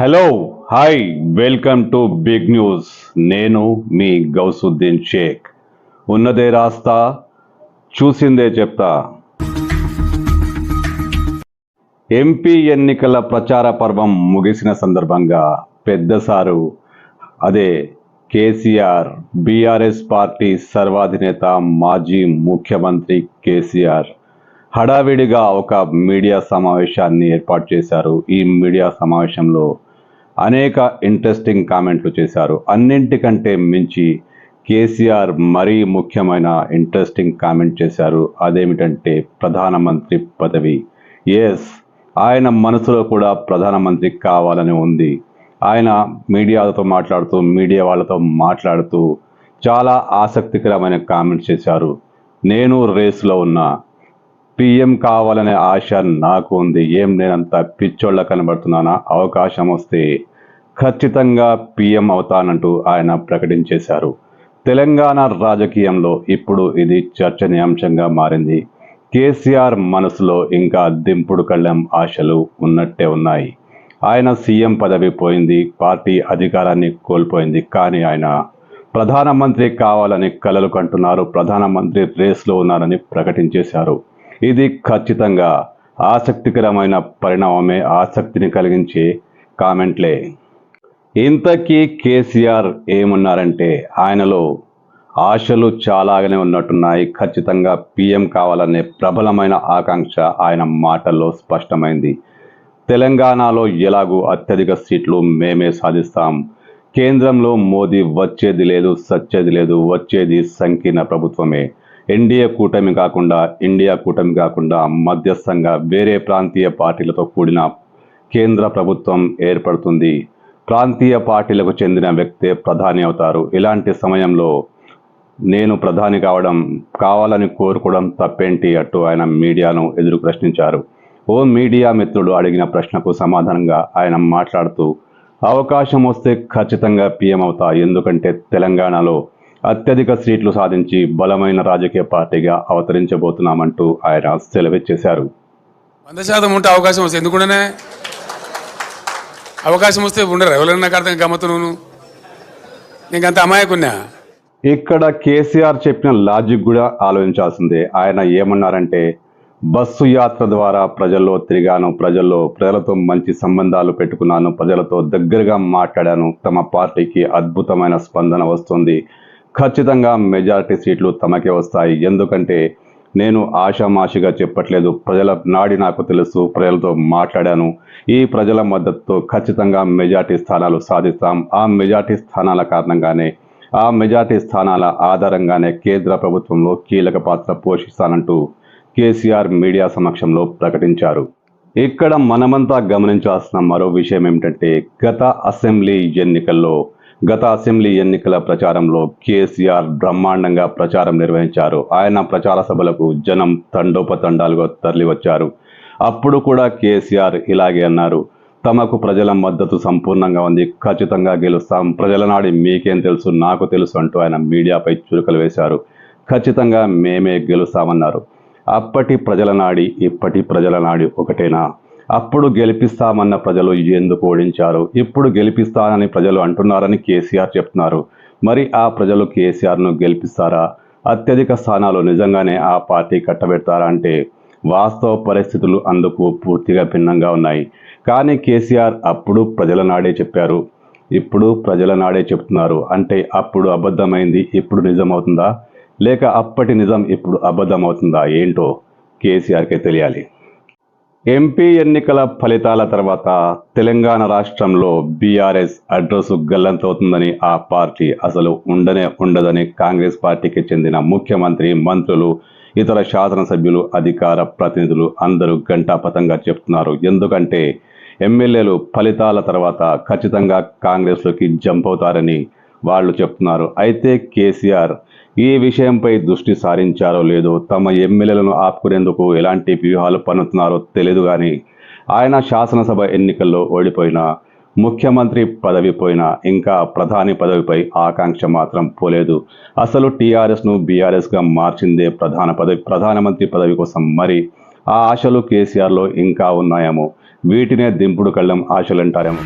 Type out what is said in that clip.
Hello hi welcome to big news నేను మీ గౌసుద్దీన్ షేక్. ఉన్నదే రాస్తా చూసిందే చెప్తా. ఎంపీ ఎన్నికల ప్రచార పర్వం ముగిసిన సందర్భంగా పెద్దసారు అదే కేసీఆర్ బీఆర్ఎస్ పార్టీ సర్వాధినేత మాజీ ముఖ్యమంత్రి కేసీఆర్ హడావిడిగా ఒక మీడియా సమావేశాన్ని ఏర్పాటు చేశారు. ఈ మీడియా సమావేశంలో అనేక ఇంట్రెస్టింగ్ కామెంట్లు చేశారు. అన్నింటికంటే మించి కేసీఆర్ మరీ ముఖ్యమైన ఇంట్రెస్టింగ్ కామెంట్ చేశారు. అదేమిటంటే ప్రధానమంత్రి పదవి. ఎస్ ఆయన మనసులో కూడా ప్రధానమంత్రి కావాలని ఉంది. ఆయన మీడియాతో మాట్లాడుతూ మీడియా వాళ్ళతో మాట్లాడుతూ చాలా ఆసక్తికరమైన కామెంట్స్ చేశారు. నేను రేసులో ఉన్నా. పిఎం కావాలనే ఆశ నాకు ఉంది. ఏం నేనంత పిచ్చోళ్ళ కనబడుతున్నానా? అవకాశం వస్తే ఖచ్చితంగా పీఎం అవుతానంటూ ఆయన ప్రకటించేశారు. తెలంగాణ రాజకీయంలో ఇప్పుడు ఇది చర్చనీయాంశంగా మారింది. కేసీఆర్ మనసులో ఇంకా దింపుడు కళ్ళెం ఆశలు ఉన్నట్టే ఉన్నాయి. ఆయన సీఎం పదవి పోయింది పార్టీ అధికారాన్ని కోల్పోయింది కానీ ఆయన ప్రధానమంత్రి కావాలని కలలు కంటున్నారు ప్రధానమంత్రి రేస్లో ఉన్నారని ప్రకటించేశారు. ఇది ఖచ్చితంగా ఆసక్తికరమైన పరిణామమే ఆసక్తిని కలిగించే కామెంట్లే. ఇంతకీ కేసీఆర్ ఏమన్నారంటే ఆయనలో ఆశలు చాలాగానే ఉన్నట్టున్నాయి. ఖచ్చితంగా పీఎం కావాలనే ప్రబలమైన ఆకాంక్ష ఆయన మాటల్లో స్పష్టమైంది. తెలంగాణలో ఎలాగూ అత్యధిక సీట్లు మేమే సాధిస్తాం. కేంద్రంలో మోదీ వచ్చేది లేదు సచ్చేది లేదు వచ్చేది సంకీర్ణ ప్రభుత్వమే. ఎన్డీఏ కూటమి కాకుండా ఇండియా కూటమి కాకుండా మధ్యస్థంగా వేరే ప్రాంతీయ పార్టీలతో కూడిన కేంద్ర ప్రభుత్వం ఏర్పడుతుంది. ప్రాంతీయ పార్టీలకు చెందిన వ్యక్తే ప్రధాని అవుతారు. ఇలాంటి సమయంలో నేను ప్రధాని కావడం కావాలని కోరుకోవడం తప్పేంటి అంటూ ఆయన మీడియాను ఎదురు ప్రశ్నించారు. ఓ మీడియా మిత్రుడు అడిగిన ప్రశ్నకు సమాధానంగా ఆయన మాట్లాడుతూ అవకాశం వస్తే ఖచ్చితంగా పీఎం అవుతా. ఎందుకంటే తెలంగాణలో అత్యధిక సీట్లు సాధించి బలమైన రాజకీయ పార్టీగా అవతరించబోతున్నామంటూ ఆయన సెలవిచ్చేశారు వంద శాతం ఉంటే అవకాశం వస్తే ఎందుకుండానే అవకాశం వస్తే ఉండరు? ఎవరైనా నాకు అర్థం గమ్మత్తు నువ్వు నీకు అంత అమాయకున్నా ఇక్కడ కేసీఆర్ చెప్పిన లాజిక్ కూడా ఆలోచించాల్సిందే. ఆయన ఏమన్నారంటే బస్సు యాత్ర ద్వారా ప్రజల్లో తిరిగాను ప్రజల్లో ప్రజలతో మంచి సంబంధాలు పెట్టుకున్నాను ప్రజలతో దగ్గరగా మాట్లాడాను. తమ పార్టీకి అద్భుతమైన స్పందన వస్తుంది. ఖచ్చితంగా మెజారిటీ సీట్లు తమకే వస్తాయి. ఎందుకంటే నేను ఆషామాషిగా చెప్పట్లేదు. ప్రజల నాడి నాకు తెలుసు ప్రజలతో మాట్లాడాను. ఈ ప్రజల మద్దతుతో ఖచ్చితంగా మెజార్టీ స్థానాలు సాధిస్తాం. ఆ మెజార్టీ స్థానాల కారణంగానే ఆ మెజార్టీ స్థానాల ఆధారంగానే కేంద్ర ప్రభుత్వంలో కీలక పాత్ర పోషిస్తానంటూ కేసీఆర్ మీడియా సమక్షంలో ప్రకటించారు. ఇక్కడ మనమంతా గమనించాల్సిన మరో విషయం ఏమిటంటే గత అసెంబ్లీ ఎన్నికల్లో గత అసెంబ్లీ ఎన్నికల ప్రచారంలో కేసీఆర్ బ్రహ్మాండంగా ప్రచారం నిర్వహించారు. ఆయన ప్రచార సభలకు జనం తండోపతండాలుగా తరలివచ్చారు. అప్పుడు కూడా కేసీఆర్ ఇలాగే అన్నారు. తమకు ప్రజల మద్దతు సంపూర్ణంగా ఉంది. ఖచ్చితంగా గెలుస్తాం. ప్రజల నాడి మీకేం తెలుసు? నాకు తెలుసు అంటూ ఆయన మీడియాపై చురుకలు వేశారు. ఖచ్చితంగా మేమే గెలుస్తామన్నారు. అప్పటి ప్రజల నాడి ఇప్పటి ప్రజల నాడి ఒకటేనా? అప్పుడు గెలిపిస్తామన్న ప్రజలు ఎందుకు ఓడించారు? ఇప్పుడు గెలిపిస్తానని ప్రజలు అంటున్నారని కేసీఆర్ చెప్తున్నారు. మరి ఆ ప్రజలు కేసీఆర్ను గెలిపిస్తారా? అత్యధిక స్థానాలు నిజంగానే ఆ పార్టీ కట్టబెడతారా అంటే వాస్తవ పరిస్థితులు అందుకు పూర్తిగా భిన్నంగా ఉన్నాయి. కానీ కేసీఆర్ అప్పుడు ప్రజల నాడే చెప్పారు. ఇప్పుడు ప్రజల నాడే చెప్తున్నారు. అంటే అప్పుడు అబద్ధమైంది ఇప్పుడు నిజమవుతుందా? లేక అప్పటి నిజం ఇప్పుడు అబద్ధం అవుతుందా ఏంటో కేసీఆర్కే తెలియాలి. ఎంపీ ఎన్నికల ఫలితాల తర్వాత తెలంగాణ రాష్ట్రంలో బీఆర్ఎస్ అడ్రస్ గల్లంతవుతుందని ఆ పార్టీ అసలు ఉండనే ఉండదని కాంగ్రెస్ పార్టీకి చెందిన ముఖ్యమంత్రి మంత్రులు ఇతర శాసనసభ్యులు అధికార ప్రతినిధులు అందరూ గంటాపతంగా చెప్తున్నారు. ఎందుకంటే ఎమ్మెల్యేలు ఫలితాల తర్వాత ఖచ్చితంగా కాంగ్రెస్లోకి జంప్ అవుతారని వాళ్ళు చెప్తున్నారు. అయితే కేసీఆర్ ఈ విషయంపై దృష్టి సారించారో లేదో తమ ఎమ్మెల్యేలను ఆపుకునేందుకు ఎలాంటి వ్యూహాలు పన్నుతున్నారో తెలియదు కానీ ఆయన శాసనసభ ఎన్నికల్లో ఓడిపోయినా ముఖ్యమంత్రి పదవి పోయినా ఇంకా ప్రధాని పదవిపై ఆకాంక్ష మాత్రం పోలేదు. అసలు టీఆర్ఎస్ను బీఆర్ఎస్గా మార్చిందే ప్రధాన పదవి ప్రధానమంత్రి పదవి కోసం మరి ఆ ఆశలు కేసీఆర్లో ఇంకా ఉన్నాయేమో? వీటినే దింపుడు కళ్ళం ఆశలంటారేమో?